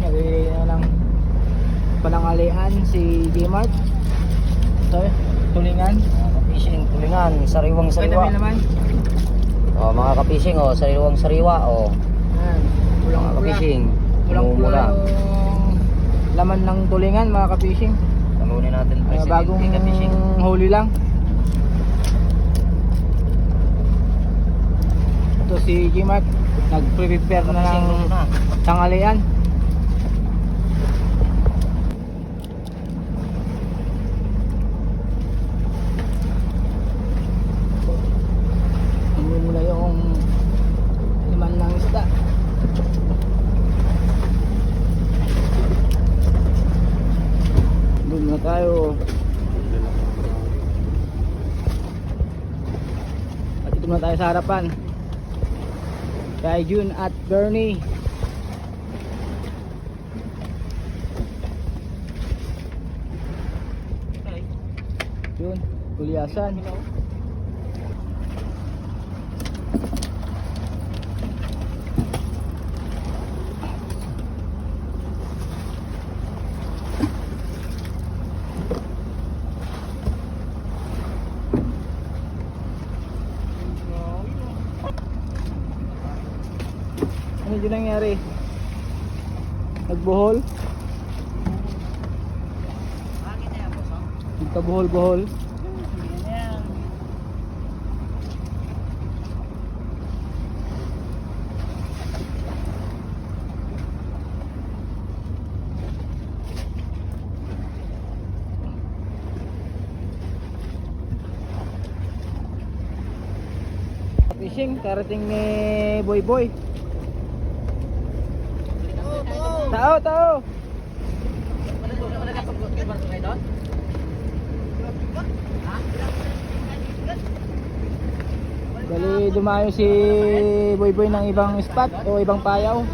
Nabili na ng panangalian si J-Mart. So, tulingan. Mga kapising, tulingan, sariwang sariwa. naman. Oh, mga kapising, oh, sariwang sariwa, oh. Ayan. Mga Pulang-pula. kapising, Pulang-pula yung laman ng tulingan mga ka-fishing. Talunin natin Ah, presidente bagong kapising. huli lang. Ito si J-Mart. Nag-prepare na ng Kapising na. tanghalian. Hindi muna yung liman ng isda. Doon na tayo. At ito na tayo sa harapan. Kay June at Bernie. Yun, kuliasan. Ano yun nangyari? Nagbuhol? Nagkabuhol-buhol? Fishing, karating ni Boy Boy. Tao, tao. Bali dumayo si Boy Boy ng ibang spot o ibang payaw.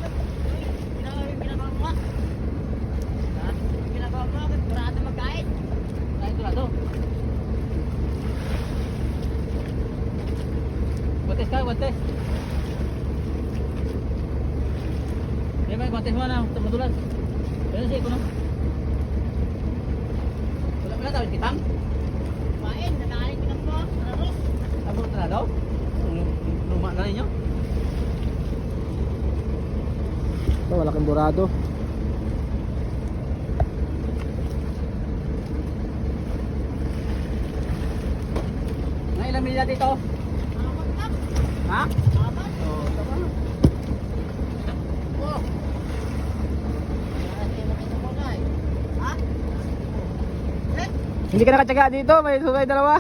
Ba, guantes mo na, tumutulan. Ano siya ko no? Wala wala tawid kitang? Amo na daw? Luma na ninyo? Ito, malaking burado. Mga ilang milya dito? Ha? Oo, tama. Hindi ka nakatsaga dito, may sukay dalawa.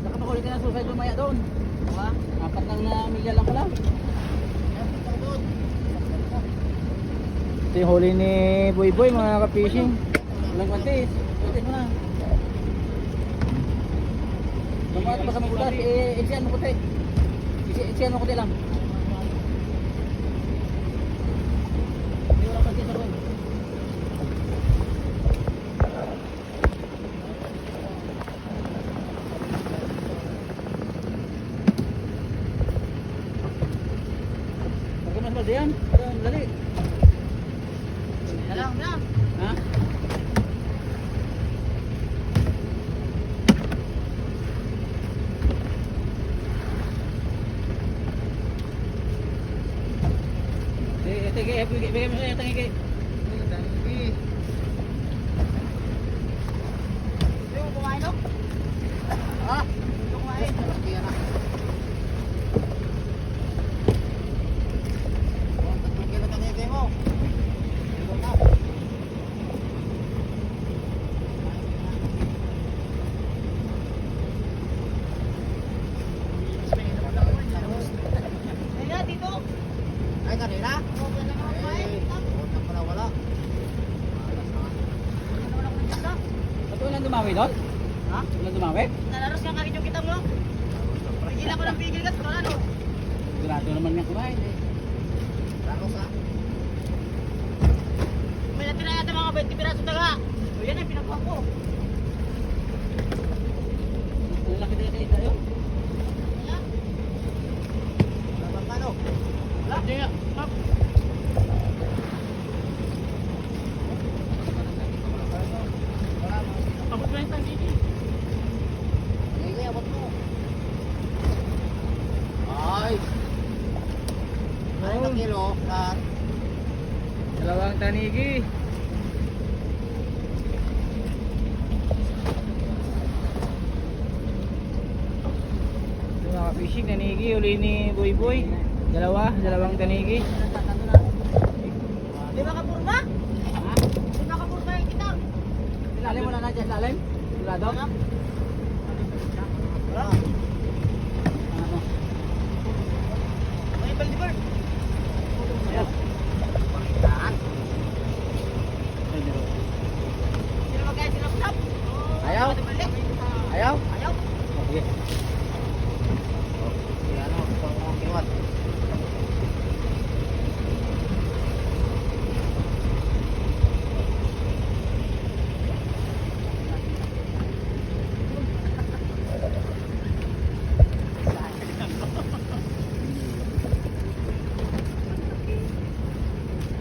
Nakapakuli ka na suicide lumaya doon. Diba? Apat lang na milya lang pala. Ito yung huli ni Boy Boy mga ka-fishing. Walang guantes. Guantes mo na. Lumayan pa sa mga butas. Eh, isian mo kuti. Isian mo kuti lang. Hindi wala pa siya sa room. Pagka mas balde yan. Ayan, Dali. Ha? Sige, sige, bigay bigay mo sa tangi kay. Ay, kanina? Eh, utang pala wala. Ato lang dumawi doon? Ha? Lang dumawi? Nalaros ka kagit yung kita mo. Pigil ako ng pigil ka, wala no. Sigurado naman nga kumain. eh. Takos ha? May natira yata mga 20 piraso taga. O yan ay pinakuha ko. Ang laki din kayo tayo. Ayan. Wala bang ano? Wala. Ay. Ay, ng kilo. Lahat. Dalawang tanigi. Ito mga fishing, tanigi, uli ni Boy Boy. Dalawa, dalawang tanigi. Di ba kapurma? Di ba kapurma yung kita? Lalim mo na na dyan, lalim. Sigurado? May baldibar. Sino magkaya sinapsap? Ayaw? Balik. Ayaw? Ayaw. Sige. Sige, ano, ito ang kiwat.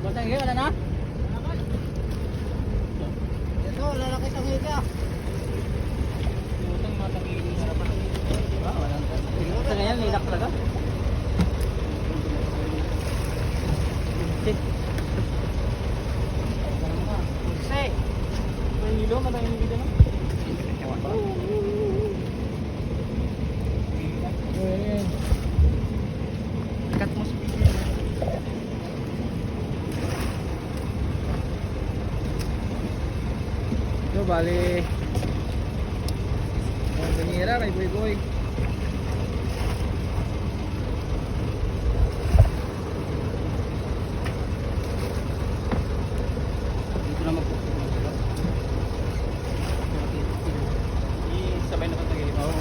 Bantay kayo, wala na? Ito, lalaki sa higa. Sa ngayon, nilak talaga. Kasi. May hilo, matangin no? Ayan. Cut mo sa video. Ito, bali. Ang ganira kay Boy Boy. Dito na magpo. Sabay na patagay. Oo.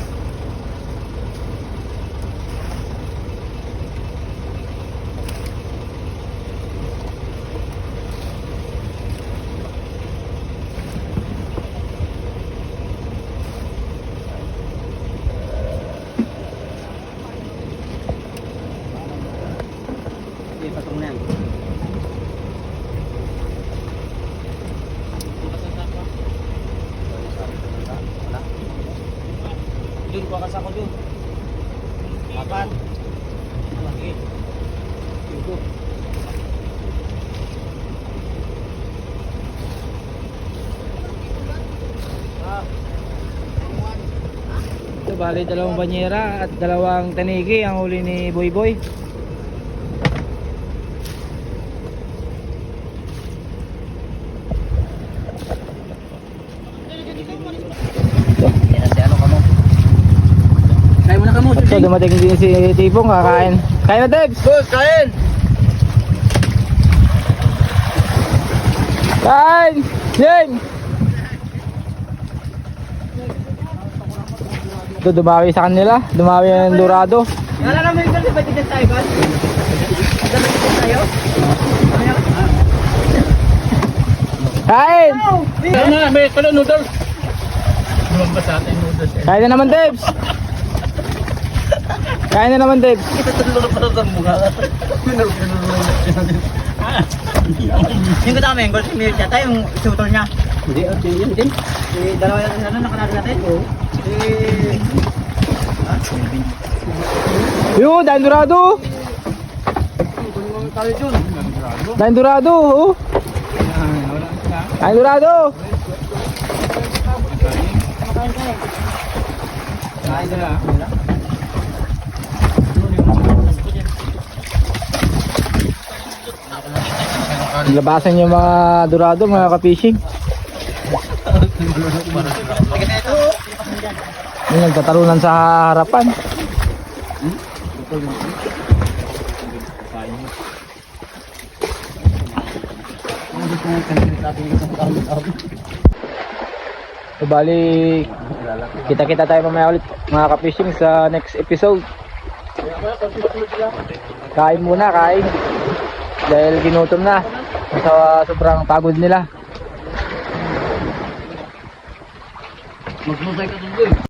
Sige, patong na yan. Wala. Dun, kuha ka sa ako dun. Apat. Lagi. Ito. Ah. Ito, bali dalawang banyera at dalawang tanigi ang huli ni Boy Boy. Ano. At so, dumating din si Tipong kakain. Kain na, Debs! Boss, kain! Kain! Jeng! Ito, dumawi sa kanila. Dumawi ng Dorado. Wala na may kasi dito tayo? Dito tayo? Kain! Ano na, may kalo noodles. Lumabas sa atin noodles eh. Kain na naman, Debs! Kain na naman, Debs! Tulog pa sa mukha. Yung kasama yung gold mirror siya, tayo yung shooter niya. Hindi, okay, yun din. Eh, dalawa yung ano, nakalari natin. Oo. Eh, Yun, dahil Dorado! tayo dun. Dahil Dorado! Oh. Dahil Dorado! Kain ka na. Labasan yung mga Dorado, mga ka-fishing. Yung nagtatalunan sa harapan. So, bali, kita-kita tayo mamaya ulit mga ka-fishing sa next episode. Kain muna, kain. Dahil ginutom na sa sobrang pagod nila. Magmusay ka dun, boy.